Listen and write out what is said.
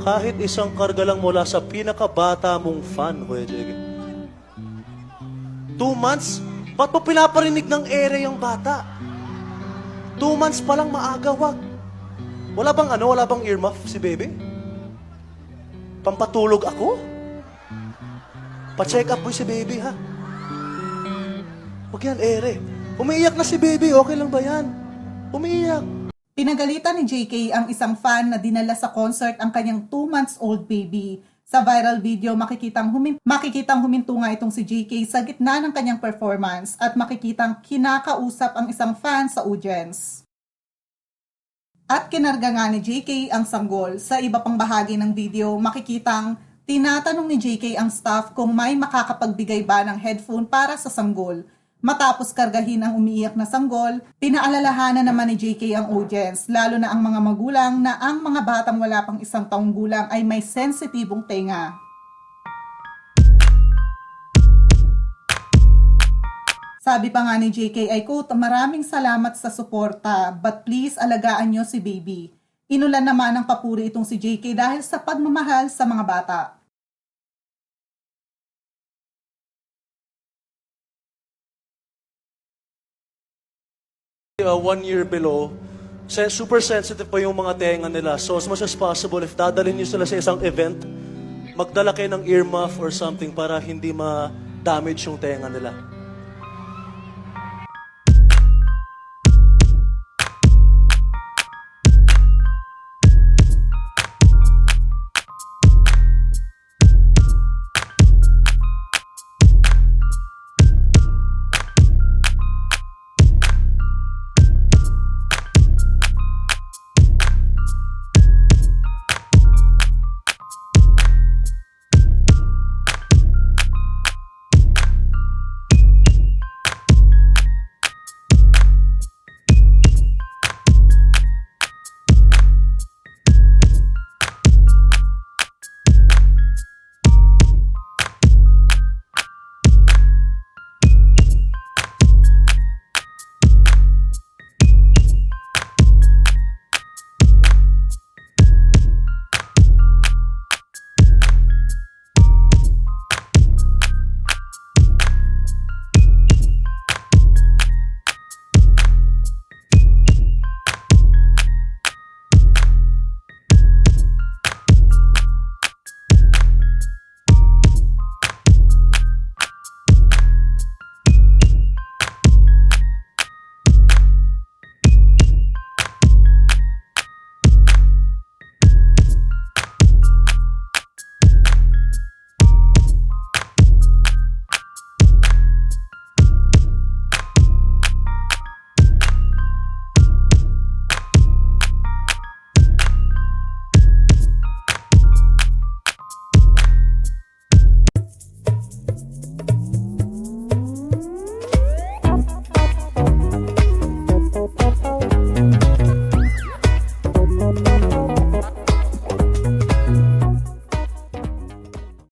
Kahit isang karga lang mula sa pinakabata mong fan, Kuya Jiggy. Two months? Ba't mo pinaparinig ng ere yung bata? Two months pa lang maaga, wag. Wala bang ano, wala bang earmuff si baby? Pampatulog ako? Pa-check up mo si baby, ha? Huwag yan, ere. Umiiyak na si baby, okay lang ba yan? Umiiyak. Pinagalitan ni JK ang isang fan na dinala sa concert ang kanyang 2 months old baby. Sa viral video, makikitang, humin- makikitang huminto nga itong si JK sa gitna ng kanyang performance at makikitang kinakausap ang isang fan sa audience. At kinarga nga ni JK ang sanggol. Sa iba pang bahagi ng video, makikitang tinatanong ni JK ang staff kung may makakapagbigay ba ng headphone para sa sanggol. Matapos kargahin ang umiiyak na sanggol, pinaalalahanan naman ni JK ang audience, lalo na ang mga magulang na ang mga batang wala pang isang taong gulang ay may sensitibong tenga. Sabi pa nga ni JK ay quote, maraming salamat sa suporta, but please alagaan nyo si baby. Inulan naman ng papuri itong si JK dahil sa pagmamahal sa mga bata. Uh, one year below, se- super sensitive pa yung mga tenga nila. So as much as possible, if dadalhin nyo sila sa isang event, magdala kayo ng earmuff or something para hindi ma-damage yung tenga nila.